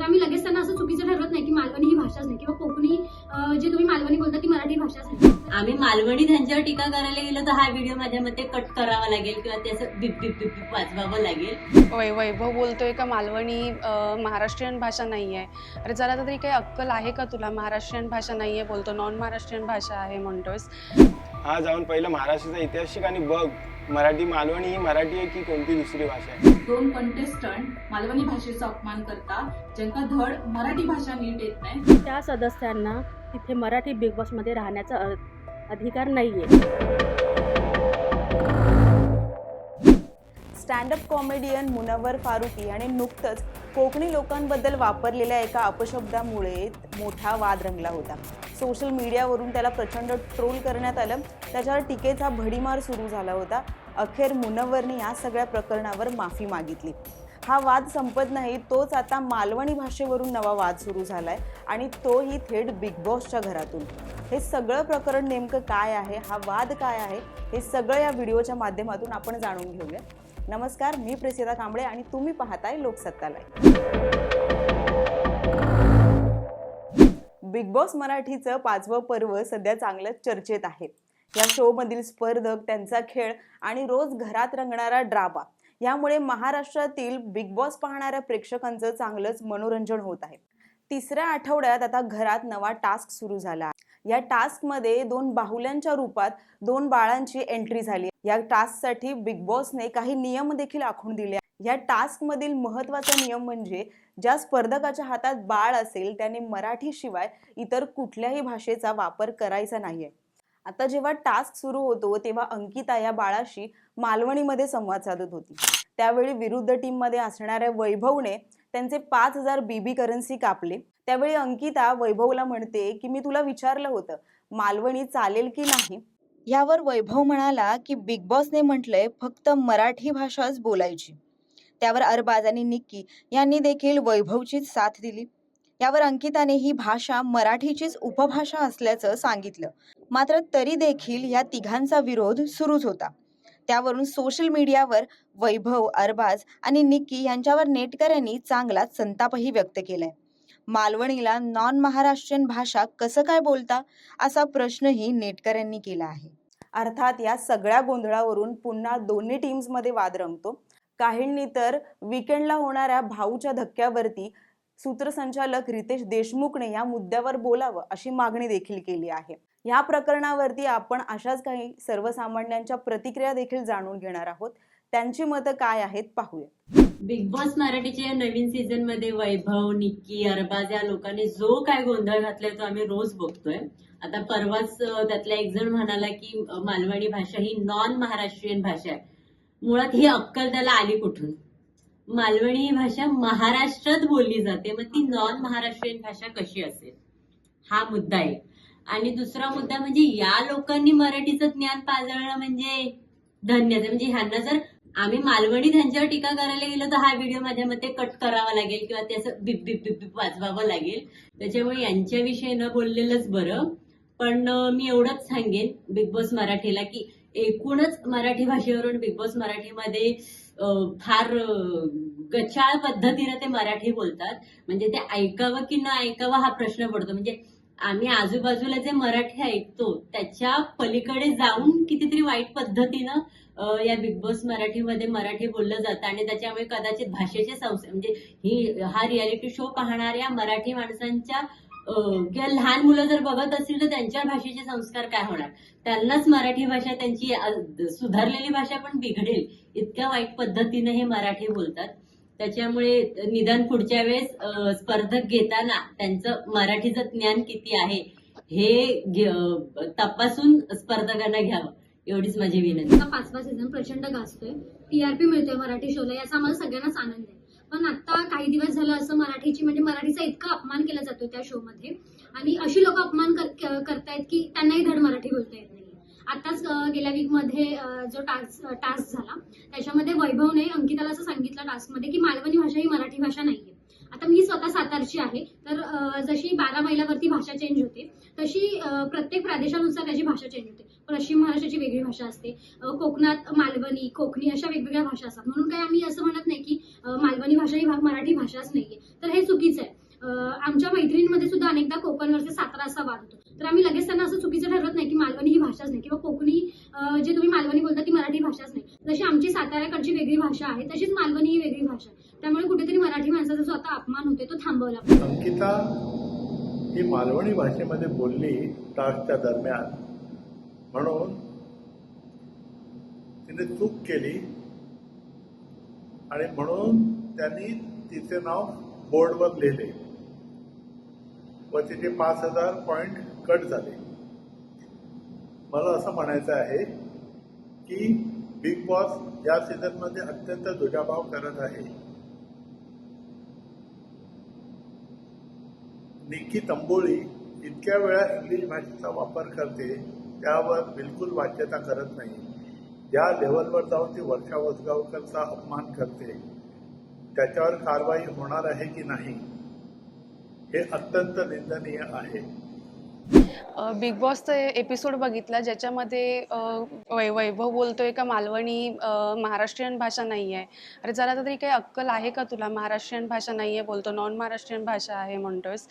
तर आम्ही लगेच त्यांना असं चुकीचं ठरवत नाही की मालवणी ही भाषाच नाही. किंवा कोकणी जे तुम्ही मालवणी बोलता ती मराठी भाषाच नाही. आम्ही मालवणी त्यांच्यावर टीका करायला गेलो तर हा व्हिडिओ माझ्या मते कट करावा लागेल किंवा त्याचं बिप बिप बिप बिप वाजवावं लागेल. वै वैभव बोलतोय का मालवणी महाराष्ट्रीयन भाषा नाही आहे अरे जरा तरी काही अक्कल आहे का तुला? महाराष्ट्रीयन भाषा नाही आहे बोलतो. नॉन महाराष्ट्रीयन भाषा आहे म्हणतोयस. हा जाऊन पहिलं महाराष्ट्राचा इतिहास शिक आणि बघ मराठी मालवणी ही मराठी आहे की कोणती दुसरी भाषा आहे? दोन कंटेस्टंट मालवणी भाषेचा अपमान करता ज्यांका धड मराठी भाषा नीट येत नाही. त्या सदस्यांना तिथे मराठी बिग बॉसमध्ये राहण्याचा अ- अधिकार नाही आहे स्टँडअप कॉमेडियन मुनव्वर फारुकी आणि नुकतंच कोकणी लोकांबद्दल वापरलेल्या एका अपशब्दामुळे मोठा वाद रंगला होता. सोशल मीडियावरून त्याला प्रचंड ट्रोल करण्यात आलं. त्याच्यावर टीकेचा भडीमार सुरू झाला होता. अखेर मुनव्वरने या सगळ्या प्रकरणावर माफी मागितली. हा वाद संपत नाही तोच आता मालवणी भाषेवरून नवा वाद सुरू झाला आहे आणि तोही थेट बिग बॉसच्या घरातून. हे सगळं प्रकरण नेमकं काय आहे? हा वाद काय आहे? हे सगळं या व्हिडिओच्या माध्यमातून आपण जाणून घेऊया. नमस्कार मी प्रेसिदा कांबळे आणि तुम्ही पाहताय लोकसत्तालय. बिग बॉस मराठीचं पाचवं पर्व सध्या चांगलंच चर्चेत आहे. या शोमधील स्पर्धक त्यांचा खेळ आणि रोज घरात रंगणारा ड्रामा यामुळे महाराष्ट्रातील बिग बॉस पाहणाऱ्या प्रेक्षकांचं चांगलंच मनोरंजन होत आहे. तिसऱ्या आठवड्यात आता घरात नवा टास्क सुरू झाला. या टास्कमध्ये दोन बाहुल्यांच्या रूपात दोन बाळांची एंट्री झाली या टास्कसाठी बिग बॉसने काही नियम देखील आखून दिले या टास्कमधील महत्त्वाचा नियम म्हणजे ज्या स्पर्धकाच्या हातात बाळ असेल त्याने मराठी शिवाय इतर कुठल्याही भाषेचा वापर करायचा नाहीये. आता जेव्हा टास्क सुरू होतो तेव्हा अंकिता या बाळाशी मालवणीमध्ये संवाद साधत होती. त्यावेळी विरुद्ध टीममध्ये असणाऱ्या वैभवने त्यांचे पाच हजार बीबी करन्सी कापले. त्यावेळी अंकिता वैभवला म्हणते की मी तुला विचारलं होतं मालवणी चालेल की नाही? यावर वैभव म्हणाला की बिग बॉसने म्हटलंय फक्त मराठी भाषाच बोलायची. त्यावर अरबाज आणि निक्की यांनी देखील वैभवचीच साथ दिली. यावर अंकिताने ही भाषा मराठीचीच उपभाषा असल्याचं सांगितलं. मात्र तरी देखील या तिघांचा विरोध सुरूच होता. त्यावरून सोशल मीडियावर वैभव अरबाज आणि निक्की यांच्यावर नेटकऱ्यांनी चांगलाच संतापही व्यक्त केलाय. मालवणीला नॉन महाराष्ट्रीयन भाषा कसं काय बोलता? असा प्रश्नही नेटकऱ्यांनी केला आहे. अर्थात या सगळ्या गोंधळावरून पुन्हा दोन्ही टीम्समध्ये वाद रंगतो. काहींनी तर विकेंडला होणाऱ्या भाऊच्या धक्क्यावरती सूत्रसंचालक रितेश देशमुखने या मुद्द्यावर बोलावं अशी मागणी देखील केली आहे. या प्रकरणावरती आपण अशाच काही सर्वसामान्यांच्या प्रतिक्रिया देखील जाणून घेणार आहोत. त्यांची मतं काय आहेत पाहूया. बिग बॉस मराठीच्या नवीन सीझनमध्ये वैभव निक्की अरबाज या लोकांनी जो काय गोंधळ घातलाय तो आम्ही रोज बघतोय. आता परवाच त्यातला एक जण म्हणाला की मालवणी भाषा ही नॉन महाराष्ट्रीयन भाषा आहे. मुळात ही अक्कल त्याला आली कुठून? मालवणी ही भाषा महाराष्ट्रात बोलली जाते मग ती नॉन महाराष्ट्रीयन भाषा कशी असेल? हा मुद्दा आहे. आणि दुसरा मुद्दा म्हणजे या लोकांनी मराठीचं ज्ञान पाजळणं म्हणजे धन्यच. म्हणजे ह्यांना जर आम्ही मालवणी त्यांच्यावर टीका करायला गेलो तर हा व्हिडिओ माझ्या मते कट करावा लागेल किंवा त्याचं बिप बिप बिप बिप वाजवावं लागेल. त्याच्यामुळे यांच्याविषयी न बोललेलंच बरं. पण मी एवढंच सांगेन बिग बॉस मराठीला की एकूणच मराठी भाषेवरून बिग बॉस मराठीमध्ये फार गचाळ पद्धतीनं ते मराठी बोलतात. म्हणजे ते ऐकावं की न ऐकावं हा प्रश्न पडतो. म्हणजे आम्ही आजूबाजूला जे मराठी ऐकतो त्याच्या पलीकडे जाऊन कितीतरी वाईट पद्धतीनं या बिग बॉस मराठीमध्ये मराठी बोललं जातं आणि त्याच्यामुळे कदाचित भाषेचे संस्कार म्हणजे ही हा रियालिटी शो पाहणाऱ्या मराठी माणसांच्या किंवा लहान मुलं जर बघत असतील तर त्यांच्या भाषेचे संस्कार काय होणार? त्यांनाच मराठी भाषा त्यांची सुधारलेली भाषा पण बिघडेल. इतक्या वाईट पद्धतीने हे मराठी बोलतात. त्याच्यामुळे निदान पुढच्या वेळेस स्पर्धक घेताना त्यांचं मराठीचं ज्ञान किती आहे हे तपासून स्पर्धकांना घ्यावं. एवढीच माझी विनंती. हा पाचवा सीझन प्रचंड गाजतोय. टीआरपी मिळतोय मराठी शोला याचा आम्हाला सगळ्यांनाच आनंद आहे. पण आता काही दिवस झालं असं मराठीची म्हणजे मराठीचा इतका अपमान केला जातो त्या शो मध्ये. आणि अशी लोक अपमान कर- करतायत की त्यांनाही धड मराठी बोलता येत नाही आताच गेल्या वीकमध्ये जो टास्क टास्क झाला त्याच्यामध्ये वैभवने अंकिताला असं सांगितलं टास्कमध्ये की मालवणी भाषा ही मराठी भाषा नाहीये. आता मी स्वतः सातारची आहे. तर जशी बारा मैलावरती भाषा चेंज होते तशी प्रत्येक प्रदेशानुसार त्याची भाषा चेंज होते. पश्चिम महाराष्ट्राची वेगळी भाषा असते. कोकणात मालवणी कोकणी अशा वेगवेगळ्या भाषा असतात. म्हणून काय आम्ही असं म्हणत नाही की मालवणी भाषा ही मराठी भाषाच नाहीये. तर हे चुकीचं आहे. आमच्या मैत्रिणींमध्ये सुद्धा अनेकदा कोकण सातारा असा वाद होतो. तर आम्ही लगेच त्यांना असं चुकीचं ठरवत नाही की मालवणी ही भाषाच नाही किंवा कोकणी जे तुम्ही मालवणी बोलता ती मराठी भाषाच नाही. जशी आमची साताऱ्याकडची वेगळी भाषा आहे तशीच मालवणी ही वेगळी भाषा आहे. त्यामुळे कुठेतरी मराठी माणसाचा जो आता अपमान होते तो थांबवला अंकिता ही मालवणी भाषेमध्ये बोलली टास्कच्या दरम्यान. म्हणून तिने चूक केली आणि म्हणून त्यांनी तिचे नाव बोर्डवर लिहिले. व त्याचे पाच हजार पॉईंट कट झाले. मला असं म्हणायचं आहे की बिग बॉस या सीझनमध्ये अत्यंत दुजाभाव करत आहे. निक्की तंबोळी इतक्या वेळा इंग्लिश भाषेचा वापर करते त्यावर बिलकुल वाच्यता करत नाही. या लेवलवर जाऊन ती वर्षा वसगावकरचा अपमान करते. त्याच्यावर कारवाई होणार आहे की नाही? हे अत्यंत निंदनीय आहे. बिग बॉसचा एपिसोड बघितला ज्याच्यामध्ये वै वैभव बोलतोय का मालवणी महाराष्ट्रीयन भाषा नाही आहे अरे जरा तरी काही अक्कल आहे का तुला? महाराष्ट्रीयन भाषा नाही आहे बोलतो नॉन महाराष्ट्रीयन भाषा आहे म्हणतोयस.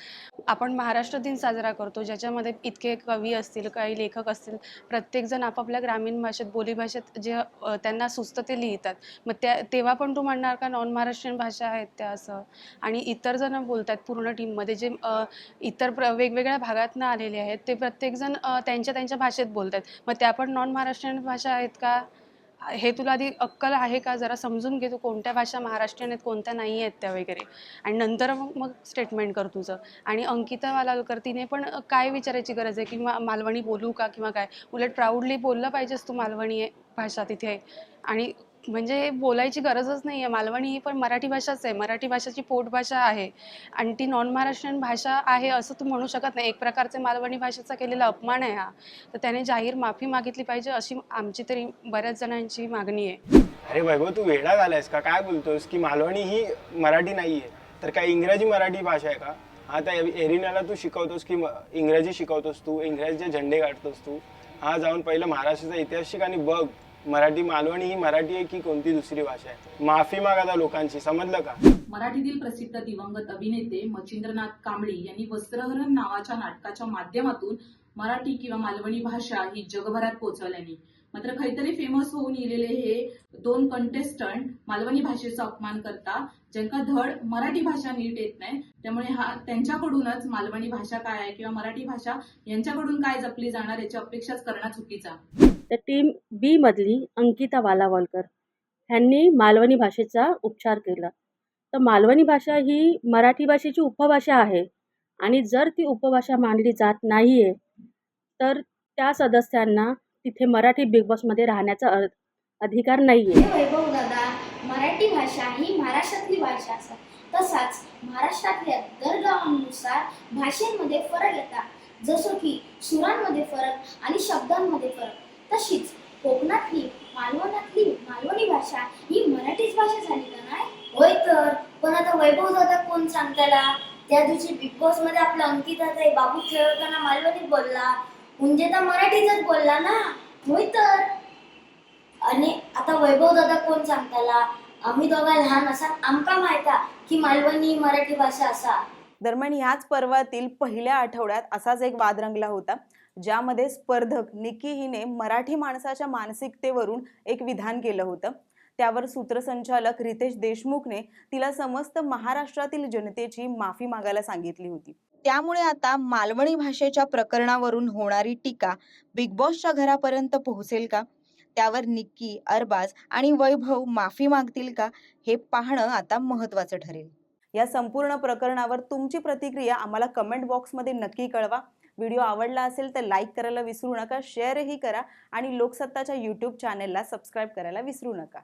आपण महाराष्ट्र दिन साजरा करतो ज्याच्यामध्ये इतके कवी असतील काही लेखक असतील प्रत्येकजण आपापल्या ग्रामीण भाषेत बोलीभाषेत जे त्यांना सुचतं ते लिहितात. मग त्या तेव्हा पण तू म्हणणार का नॉन महाराष्ट्रीयन भाषा आहेत त्या असं? आणि इतर जण बोलतात पूर्ण टीममध्ये जे इतर प्र वेगवेगळ्या भागातनं आलेले आहेत ते प्रत्येकजण त्यांच्या त्यांच्या भाषेत बोलतात मग त्या पण नॉन महाराष्ट्रीयन भाषा आहेत का? हे तुला आधी अक्कल आहे का? जरा समजून घे तू कोणत्या भाषा महाराष्ट्रीयन आहेत कोणत्या नाही आहेत त्या वगैरे. आणि नंतर मग मग स्टेटमेंट कर तुझं. आणि अंकिता वालालकर तिने पण काय विचारायची गरज आहे? किंवा मालवणी बोलू का? किंवा काय? उलट प्राऊडली बोललं पाहिजेस तू मालवणी आहे भाषा तिथे. आणि म्हणजे बोलायची गरजच नाही आहे मालवणी ही पण मराठी भाषाच आहे. मराठी भाषेची पोटभाषा आहे. आणि ती नॉन महाराष्ट्रीयन भाषा आहे असं तू म्हणू शकत नाही. एक प्रकारचे मालवणी भाषेचा केलेला अपमान आहे हा. तर त्याने जाहीर माफी मागितली पाहिजे अशी आमची तरी बऱ्याच जणांची मागणी आहे. अरे वैभव तू वेळा झालायस का? काय बोलतोस की मालवणी ही मराठी नाही आहे तर काय इंग्रजी मराठी भाषा आहे का? हा त्या एरिनाला तू शिकवतोस की इंग्रजी शिकवतोस तू? इंग्रजीचे झेंडे काढतोस तू? हा जाऊन पहिलं महाराष्ट्राचा इतिहास शिक आणि बघ. मराठी मालवणी ही मराठी आहे की कोणती दुसरी भाषा आहे? माफी माग लोकांची समजलं का? मराठीतील प्रसिद्ध दिवंगत अभिनेते मच्छिंद्रनाथ कांबळी यांनी वस्त्रहरण नावाच्या नाटकाच्या माध्यमातून मराठी किंवा मालवणी भाषा ही जगभरात पोहोचवल्याने. मात्र काहीतरी फेमस होऊन गेलेले हे दोन कंटेस्टंट मालवणी भाषेचा अपमान करता ज्यांका धड मराठी भाषा नीट येत नाही त्यामुळे हा त्यांच्याकडूनच मालवणी भाषा काय आहे किंवा मराठी भाषा यांच्याकडून काय जपली जाणार याची अपेक्षाच करणं चुकीचा तर टीम बी मधली अंकिता वालावलकर ह्यांनी मालवणी भाषेचा उपचार केला. तर मालवणी भाषा ही मराठी भाषेची उपभाषा आहे आणि जर ती उपभाषा मानली जात नाहीये तर त्या सदस्यांना तिथे मराठी बिग बॉसमध्ये राहण्याचा अधिकार नाही आहे वैभव दादा मराठी भाषा ही महाराष्ट्रातली भाषा असा. तसाच महाराष्ट्रातल्या दर गावांनुसार भाषेमध्ये फरक येतात जसं की सुरांमध्ये फरक आणि शब्दांमध्ये फरक. तशीच कोकणातली मालवणातली मालवणी भाषा ही मराठीच भाषा झाली का नाही? होय तर. पण आता वैभव दादा कोण सांगताला त्या दिवशी बिग बॉसमध्ये आपला अंकित दादा बाबू खेळताना मालवणीत बोलला. म्हणजे तर मराठीतच बोलला ना? होय तर. आणि आता वैभव दादा कोण सांगताला? आम्ही दोघा लहान असा आमका माहिता की मालवणी मराठी भाषा असा. दरम्यान ह्याच पर्वातील पहिल्या आठवड्यात असाच एक वाद रंगला होता ज्यामध्ये स्पर्धक निकी हिने मराठी माणसाच्या मानसिकतेवरून एक विधान केलं होतं. त्यावर सूत्रसंचालक रितेश देशमुखने तिला समस्त महाराष्ट्रातील जनतेची माफी मागायला सांगितली होती. त्यामुळे आता मालवणी भाषेच्या प्रकरणावरून होणारी टीका बिग बॉसच्या घरापर्यंत पोहोचेल का? त्यावर निक्की अरबाज आणि वैभव माफी मागतील का? हे पाहणं आता महत्त्वाचं ठरेल. या संपूर्ण प्रकरणावर तुमची प्रतिक्रिया आम्हाला कमेंट बॉक्समध्ये नक्की कळवा. व्हिडिओ आवडला असेल तर लाईक करायला विसरू नका शेअरही करा आणि लोकसत्ताच्या यूट्यूब चॅनेलला सबस्क्राईब करायला विसरू नका.